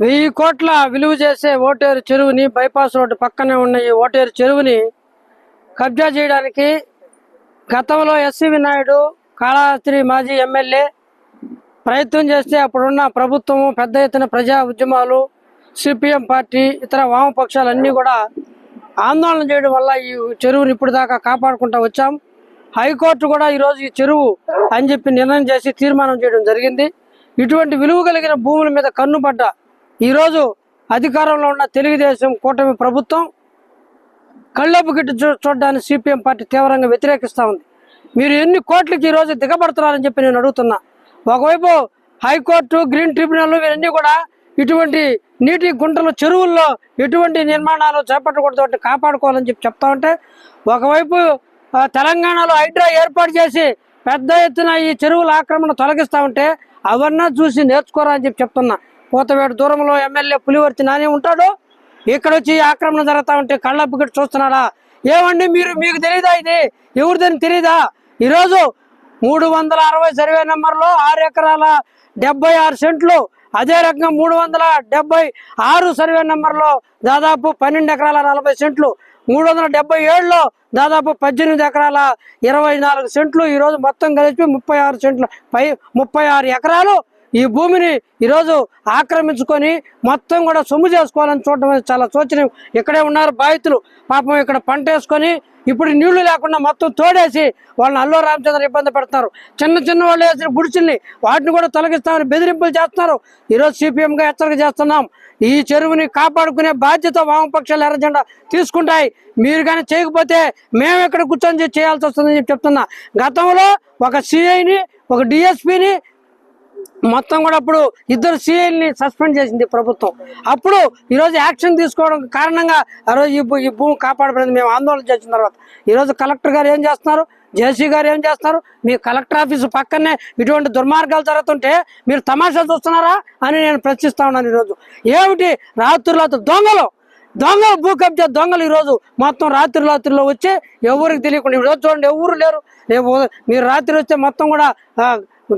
వెయ్యి కోట్ల విలువ చేసే ఓటేరు చెరువుని బైపాస్ రోడ్డు పక్కనే ఉన్న ఈ ఓటేరు చెరువుని కబ్జా చేయడానికి గతంలో ఎస్సివి నాయుడు కాళహస్తి మాజీ ఎమ్మెల్యే ప్రయత్నం చేస్తే అప్పుడున్న ప్రభుత్వం పెద్ద ఎత్తున ప్రజా ఉద్యమాలు సిపిఎం పార్టీ ఇతర వామపక్షాలన్నీ కూడా ఆందోళన చేయడం వల్ల ఈ చెరువుని ఇప్పుడు దాకా కాపాడుకుంటూ వచ్చాం. హైకోర్టు కూడా ఈరోజు ఈ చెరువు అని చెప్పి నిర్ణయం చేసి తీర్మానం చేయడం జరిగింది. ఇటువంటి విలువ కలిగిన భూముల మీద కన్నుపడ్డ ఈరోజు అధికారంలో ఉన్న తెలుగుదేశం కూటమి ప్రభుత్వం కళ్ళపు గిట్టు చూ చూడడానికి సిపిఎం పార్టీ తీవ్రంగా వ్యతిరేకిస్తూ ఉంది. మీరు ఎన్ని కోట్లకి ఈరోజు దిగబడుతున్నారని చెప్పి నేను అడుగుతున్నా. ఒకవైపు హైకోర్టు గ్రీన్ ట్రిబ్యునల్ ఇవన్నీ కూడా ఇటువంటి నీటి గుంటలు చెరువుల్లో ఎటువంటి నిర్మాణాలు చేపట్టకూడదు కాపాడుకోవాలని చెప్పి చెప్తా ఉంటే ఒకవైపు తెలంగాణలో హైడ్రా ఏర్పాటు చేసి పెద్ద ఎత్తున ఈ చెరువుల ఆక్రమణ తొలగిస్తూ ఉంటే అవన్నీ చూసి నేర్చుకోరా అని చెప్పి చెప్తున్నా. కోతవేడు దూరంలో ఎమ్మెల్యే పులివర్తి నాని ఉంటాడు. ఇక్కడ వచ్చి ఆక్రమణ జరుగుతా ఉంటే కళ్ళప్పగిట్టు చూస్తున్నాడా? ఏమండి మీరు మీకు తెలియదా ఇది? ఎవరిదని తెలీదా? ఈరోజు మూడు వందల అరవై సర్వే నెంబర్లో ఆరు ఎకరాల డెబ్బై ఆరు సెంట్లు అదే రకంగా మూడు వందల డెబ్బై ఆరు సర్వే నెంబర్లో దాదాపు పన్నెండు ఎకరాల నలభై సెంట్లు మూడు వందల డెబ్బై ఏడులో దాదాపు పద్దెనిమిది ఎకరాల ఇరవై నాలుగు సెంట్లు ఈరోజు మొత్తం కలిపి ముప్పై ఆరు సెంట్లు పై ముప్పై ఆరు ఎకరాలు ఈ భూమిని ఈరోజు ఆక్రమించుకొని మొత్తం కూడా సొమ్ము చేసుకోవాలని చూడటం అనేది చాలా శోచనీయం. ఇక్కడే ఉన్నారు బాధితులు. పాపం ఇక్కడ పంట వేసుకొని ఇప్పుడు నీళ్ళు లేకుండా మొత్తం తోడేసి వాళ్ళని అల్లో రామచంద్ర ఇబ్బంది పెడతారు చిన్న చిన్న వాళ్ళు వేసిన గుడిసెల్ని వాటిని కూడా తొలగిస్తామని బెదిరింపులు చేస్తున్నారు. ఈరోజు సిపిఎంగా హెచ్చరిక చేస్తున్నాం. ఈ చెరువుని కాపాడుకునే బాధ్యత వామపక్షాలు ఎర్రజెండా తీసుకుంటాయి. మీరు కానీ చేయకపోతే మేము ఇక్కడ కూర్చొని చేయాల్సి వస్తుందని చెప్తున్నా. గతంలో ఒక సిఐని ఒక డిఎస్పిని మొత్తం కూడా అప్పుడు ఇద్దరు సీఎల్ని సస్పెండ్ చేసింది ప్రభుత్వం. అప్పుడు ఈరోజు యాక్షన్ తీసుకోవడం కారణంగా ఆ రోజు ఈ భూ- ఈ భూమి కాపాడబడింది. మేము ఆందోళన చేసిన తర్వాత ఈరోజు కలెక్టర్ గారు ఏం చేస్తున్నారు? జేసీ గారు ఏం చేస్తున్నారు? మీ కలెక్టర్ ఆఫీసు పక్కనే ఇటువంటి దుర్మార్గాలు జరుగుతుంటే మీరు తమాషా చూస్తున్నారా అని నేను ప్రశ్నిస్తా ఉన్నాను ఈరోజు. ఏమిటి రాత్రులు దొంగలు? దొంగలు భూ కబ్జా దొంగలు ఈరోజు మొత్తం రాత్రి రాత్రిలో వచ్చి ఎవరికి తెలియకుండా ఈరోజు చూడండి ఎవరు లేరు. రేపు మీరు రాత్రి వస్తే మొత్తం కూడా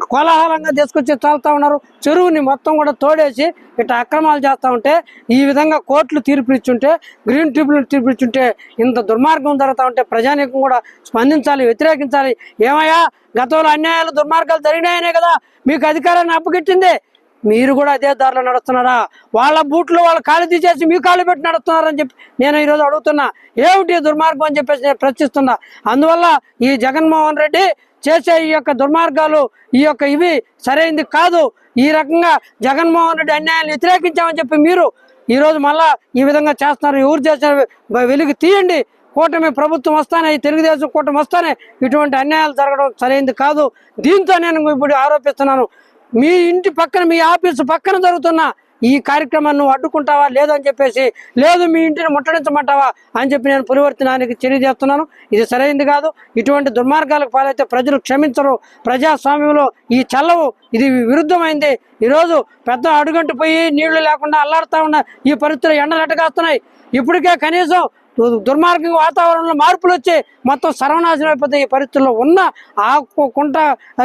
కోలాహలంగా తీసుకొచ్చి తాగుతా ఉన్నారు. చెరువుని మొత్తం కూడా తోడేసి ఇట్లా అక్రమాలు చేస్తూ ఉంటే ఈ విధంగా కోర్టులు తీర్పునిచ్చుంటే గ్రీన్ ట్రిబ్యునల్ తీర్పునిచ్చుంటే ఇంత దుర్మార్గం జరుగుతూ ఉంటే ప్రజానీకం కూడా స్పందించాలి వ్యతిరేకించాలి. ఏమయ్యా? గతంలో అన్యాయాలు దుర్మార్గాలు జరిగినాయనే కదా. మీకు అధికారాన్ని అప్పగించింది. మీరు కూడా అదే దారిలో నడుస్తున్నారా? వాళ్ళ బూట్లు వాళ్ళ కాళ్ళు తీసేసి మీ కాళ్ళు పెట్టి నడుస్తున్నారని చెప్పి నేను ఈరోజు అడుగుతున్నా. ఏమిటి దుర్మార్గం అని చెప్పేసి నేను ప్రశ్నిస్తున్నా. అందువల్ల ఈ జగన్మోహన్ రెడ్డి చేసే ఈ యొక్క దుర్మార్గాలు ఈ యొక్క ఇవి సరైనది కాదు. ఈ రకంగా జగన్మోహన్ రెడ్డి అన్యాయాన్ని వ్యతిరేకించామని చెప్పి మీరు ఈరోజు మళ్ళా ఈ విధంగా చేస్తున్నారు. ఎవరు చేసిన వెలుగు తీయండి. కూటమి ప్రభుత్వం వస్తానే తెలుగుదేశం కూటమి వస్తానే ఇటువంటి అన్యాయాలు జరగడం సరైనది కాదు. దీంతో నేను ఇప్పుడు ఆరోపిస్తున్నాను. మీ ఇంటి పక్కన మీ ఆఫీసు పక్కన జరుగుతున్న ఈ కార్యక్రమాన్ని నువ్వు అడ్డుకుంటావా? లేదని చెప్పేసి లేదు మీ ఇంటిని ముట్టడించమంటావా? అని చెప్పి నేను పులివర్తనానికి తెలియజేస్తున్నాను. ఇది సరైనది కాదు. ఇటువంటి దుర్మార్గాలకు పాలైతే ప్రజలు క్షమించరు. ప్రజాస్వామ్యంలో ఈ చల్లవు ఇది విరుద్ధమైంది. ఈరోజు పెద్ద అడుగంటు పోయి నీళ్ళు లేకుండా అల్లాడుతూ ఉన్న ఈ పరిస్థితులు ఎండలెట్టగాస్తున్నాయి. ఇప్పటికే కనీసం దుర్మార్గంగా వాతావరణంలో మార్పులు వచ్చి మొత్తం సర్వనాశనం అయిపోతే ఈ పరిస్థితుల్లో ఉన్న ఆ కుంట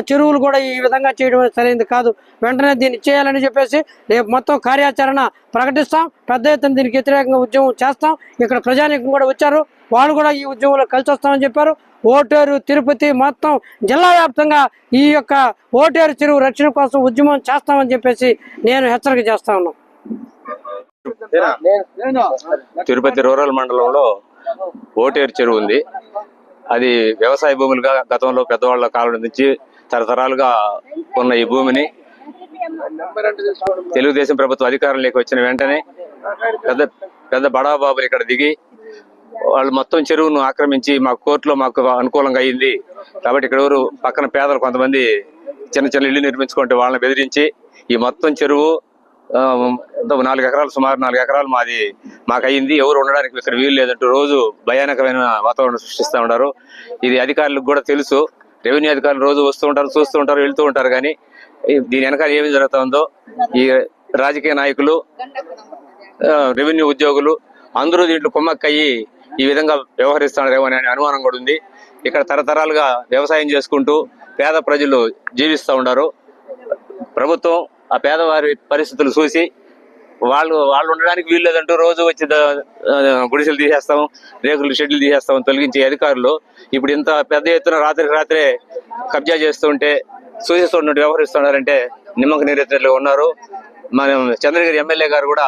చెరువులు కూడా ఈ విధంగా చేయడం సరైనది కాదు. వెంటనే దీన్ని చేయాలని చెప్పేసి రేపు మొత్తం కార్యాచరణ ప్రకటిస్తాం. పెద్ద ఎత్తున దీనికి వ్యతిరేకంగా ఉద్యమం చేస్తాం. ఇక్కడ ప్రజానీకం కూడా వచ్చారు. వాళ్ళు కూడా ఈ ఉద్యమంలో కలిసి వస్తామని చెప్పారు. ఓటేరు తిరుపతి మొత్తం జిల్లా వ్యాప్తంగా ఈ యొక్క ఓటేరు చెరువు రక్షణ కోసం ఉద్యమం చేస్తామని చెప్పేసి నేను హెచ్చరిక చేస్తా ఉన్నాను. తిరుపతి రూరల్ మండలంలో ఓటేరు చెరువు ఉంది. అది వ్యవసాయ భూములుగా గతంలో పెద్దవాళ్ళ కాలం నుంచి తరతరాలుగా ఉన్న ఈ భూమిని తెలుగుదేశం ప్రభుత్వం అధికారంలోకి వచ్చిన వెంటనే పెద్ద పెద్ద బడాబాబులు ఇక్కడ దిగి వాళ్ళు మొత్తం చెరువును ఆక్రమించి మా కోర్టులో మాకు అనుకూలంగా అయ్యింది కాబట్టి ఇక్కడ ఎవరు పక్కన పేదలు కొంతమంది చిన్న చిన్న ఇల్లు నిర్మించుకుంటే వాళ్ళని బెదిరించి ఈ మొత్తం చెరువు నాలుగు ఎకరాలు సుమారు నాలుగు ఎకరాలు మాది మాకు అయ్యింది ఎవరు ఉండడానికి ఇక్కడ వీలు లేదంటూ రోజు భయానకమైన వాతావరణం సృష్టిస్తూ ఉన్నారు. ఇది అధికారులకు కూడా తెలుసు. రెవెన్యూ అధికారులు రోజు వస్తూ ఉంటారు చూస్తూ ఉంటారు వెళ్తూ ఉంటారు కానీ దీని వెనకాల ఏమి జరుగుతుందో ఈ రాజకీయ నాయకులు రెవెన్యూ ఉద్యోగులు అందరూ దీంట్లో కుమ్మక్కయ్యి ఈ విధంగా వ్యవహరిస్తున్నారేమో అనే అనుమానం కూడా ఉంది. ఇక్కడ తరతరాలుగా వ్యవసాయం చేసుకుంటూ పేద ప్రజలు జీవిస్తూ ఉన్నారు. ప్రభుత్వం ఆ పేదవారి పరిస్థితులు చూసి వాళ్ళు వాళ్ళు ఉండడానికి వీలు లేదంటూ రోజు వచ్చి గుడిసెలు తీసేస్తాం రేకులు షెడ్లు తీసేస్తాం తొలగించే అధికారులు. ఇప్పుడు ఇంత పెద్ద ఎత్తున రాత్రికి రాత్రే కబ్జా చేస్తుంటే సూచిస్తున్నట్టు వ్యవహరిస్తున్నారంటే నిమ్మక నిరేతలు ఉన్నారు. మన చంద్రగిరి ఎమ్మెల్యే గారు కూడా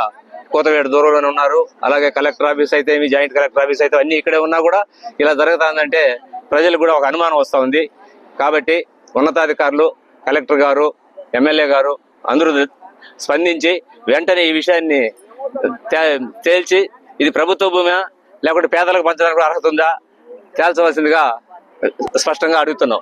కోతవేడు దూరంలోనే ఉన్నారు. అలాగే కలెక్టర్ ఆఫీస్ అయితే ఏమి జాయింట్ కలెక్టర్ ఆఫీస్ అయితే అన్ని ఇక్కడే ఉన్నా కూడా ఇలా జరుగుతుందంటే ప్రజలకు కూడా ఒక అనుమానం వస్తూ ఉంది. కాబట్టి ఉన్నతాధికారులు కలెక్టర్ గారు ఎమ్మెల్యే గారు అందరూ స్పందించి వెంటనే ఈ విషయాన్ని తే- తేల్చి ఇది ప్రభుత్వ భూమి లేకుంటే పేదలకు పంచడానికి అర్హత ఉందా తేల్చవలసిందిగా స్పష్టంగా అడుగుతున్నాం.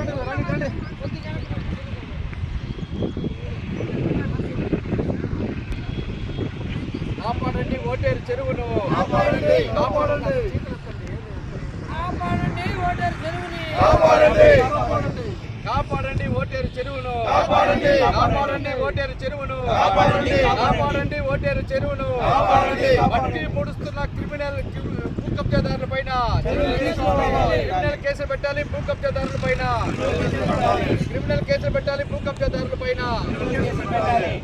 కాపాడండి ఓటేరు చెరువును కాపాడండి. కాపాడండి. కాపాడండి ఓటేరు చెరువుని. కాపాడండి. కాపాడండి. ఓటేరు చెరువును. కాపాడండి. కాపాడండి ఓటేరు చెరువును. కాపాడండి. కాపాడండి ఓటేరు చెరువును. కాపాడండి. మట్టి పొడుస్తున్న క్రిమినల్ కబ్జాదారుల పైన. క్రిమినల్ కేసులు పెట్టాలి భూ కబ్జాదారుల పైన. క్రిమినల్ కేసులు పెట్టాలి భూ కబ్జాదారుల పైన.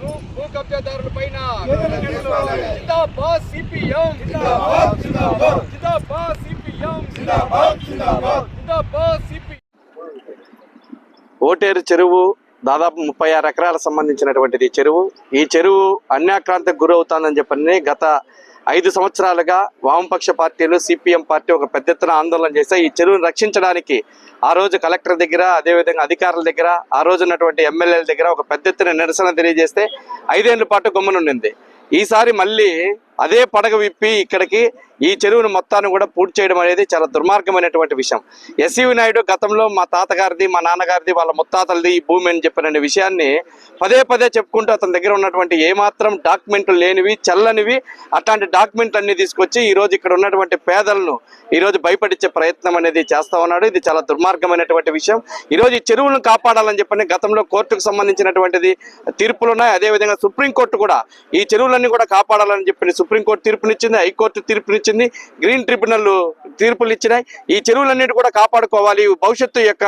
భూ- భూ కబ్జాదారుల పైన. జిందాబాద్ సిపిఎం. జిందాబాద్ సిపిఎం. జిందాబాద్ సిపిఎం. ఓటేరు చెరువు దాదాపు ముప్పై ఆరు ఎకరాలకు సంబంధించినటువంటిది చెరువు. ఈ చెరువు అన్యాక్రాంతికి గురవుతానని చెప్పని గత ఐదు సంవత్సరాలుగా వామపక్ష పార్టీలు సిపిఎం పార్టీ ఒక పెద్ద ఎత్తున ఆందోళన చేస్తే ఈ చెరువును రక్షించడానికి ఆ రోజు కలెక్టర్ దగ్గర అదేవిధంగా అధికారుల దగ్గర ఆ రోజు ఉన్నటువంటి ఎమ్మెల్యేల దగ్గర ఒక పెద్ద ఎత్తున నిరసన తెలియజేస్తే ఐదేళ్ళ పాటు గమ్మునుండింది. ఈసారి మళ్ళీ అదే పడగ విప్పి ఇక్కడికి ఈ చెరువును మొత్తాన్ని కూడా పూర్తి చేయడం అనేది చాలా దుర్మార్గమైనటువంటి విషయం. ఎస్ఈవి నాయుడు గతంలో మా తాతగారిది మా నాన్నగారిది వాళ్ళ ముత్తాతలది ఈ భూమి అని చెప్పిన విషయాన్ని పదే పదే చెప్పుకుంటూ అతని దగ్గర ఉన్నటువంటి ఏమాత్రం డాక్యుమెంట్లు లేనివి చల్లనివి అట్లాంటి డాక్యుమెంట్లు అన్ని తీసుకొచ్చి ఈ రోజు ఇక్కడ ఉన్నటువంటి పేదలను ఈ రోజు భయపడించే ప్రయత్నం అనేది చేస్తా ఉన్నాడు. ఇది చాలా దుర్మార్గమైనటువంటి విషయం. ఈ రోజు ఈ చెరువులను కాపాడాలని చెప్పని గతంలో కోర్టుకు సంబంధించినటువంటిది తీర్పులు ఉన్నాయి అదేవిధంగా సుప్రీంకోర్టు కూడా ఈ చెరువులన్నీ కూడా కాపాడాలని చెప్పి సుప్రీంకోర్టు తీర్పునిచ్చింది హైకోర్టు తీర్పునిచ్చింది గ్రీన్ ట్రిబ్యునల్ తీర్పులు ఇచ్చినాయి ఈ చెరువులన్నిటి కూడా కాపాడుకోవాలి. భవిష్యత్తు యొక్క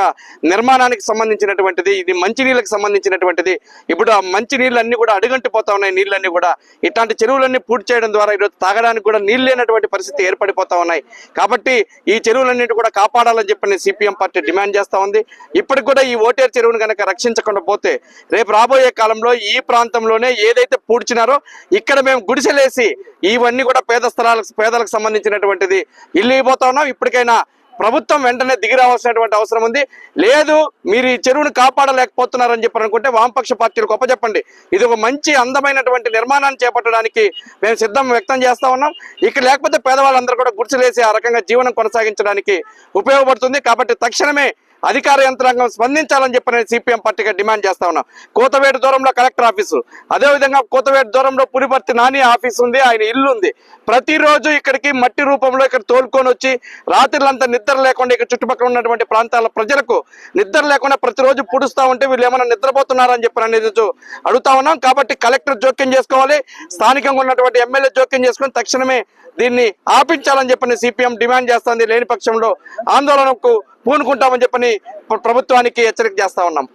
నిర్మాణానికి సంబంధించినటువంటిది ఇది మంచినీళ్ళకి సంబంధించినటువంటిది. ఇప్పుడు ఆ మంచినీళ్ళన్నీ కూడా అడుగంటి పోతా ఉన్నాయి. నీళ్ళన్నీ కూడా ఇట్లాంటి చెరువులన్నీ పూర్తి చేయడం ద్వారా ఈరోజు తాగడానికి కూడా నీళ్ళు లేనటువంటి పరిస్థితి ఏర్పడిపోతా ఉన్నాయి. కాబట్టి ఈ చెరువులన్నిటి కూడా కాపాడాలని చెప్పి సిపిఎం పార్టీ డిమాండ్ చేస్తా ఉంది. ఇప్పటికి కూడా ఈ ఓటేరు చెరువును కనుక రక్షించకుండా పోతే రేపు రాబోయే కాలంలో ఈ ప్రాంతంలోనే ఏదైతే పూడ్చినారో ఇక్కడ మేము గుడిసెలేసి ఇవన్నీ కూడా పేద స్థలాలకు పేదలకు సంబంధించినటువంటిది. ఇల్లు ఇవ్వబోతా ఉన్నాం ఇప్పటికైనా ప్రభుత్వం వెంటనే దిగి రావాల్సినటువంటి అవసరం ఉంది. లేదు మీరు ఈ చెరువును కాపాడలేకపోతున్నారని చెప్పి అనుకుంటే వామపక్ష పార్టీలకు చెప్పండి ఇది ఒక మంచి అందమైనటువంటి నిర్మాణాన్ని చేపట్టడానికి మేము సిద్ధం వ్యక్తం చేస్తా ఉన్నాం. ఇక్కడ లేకపోతే పేదవాళ్ళందరూ కూడా గుడిసెలేసి ఆ రకంగా జీవనం కొనసాగించడానికి ఉపయోగపడుతుంది. కాబట్టి తక్షణమే అధికార యంత్రాంగం స్పందించాలని చెప్పి సిపిఎం పార్టీగా డిమాండ్ చేస్తా ఉన్నాం. కోతవేటు దూరంలో కలెక్టర్ ఆఫీసు. అదేవిధంగా కోతవేటు దూరంలో పులిపర్తి నాని ఆఫీస్ ఉంది ఆయన ఇల్లు ఉంది. ప్రతిరోజు ఇక్కడికి మట్టి రూపంలో ఇక్కడ తోలుకొని వచ్చి రాత్రులంతా నిద్ర లేకుండా ఇక్కడ చుట్టుపక్కల ఉన్నటువంటి ప్రాంతాల ప్రజలకు నిద్ర లేకుండా ప్రతిరోజు పుడుస్తూ ఉంటే వీళ్ళు ఏమైనా నిద్రపోతున్నారని చెప్పి అనేది అడుగుతా ఉన్నాం. కాబట్టి కలెక్టర్ జోక్యం చేసుకోవాలి. స్థానికంగా ఉన్నటువంటి ఎమ్మెల్యే జోక్యం చేసుకొని తక్షణమే దీన్ని ఆపించాలని చెప్పని సిపిఎం డిమాండ్ చేస్తుంది. లేని పక్షంలో ఆందోళనకు పూనుకుంటామని చెప్పని ప్రభుత్వానికి హెచ్చరిక చేస్తా ఉన్నాం.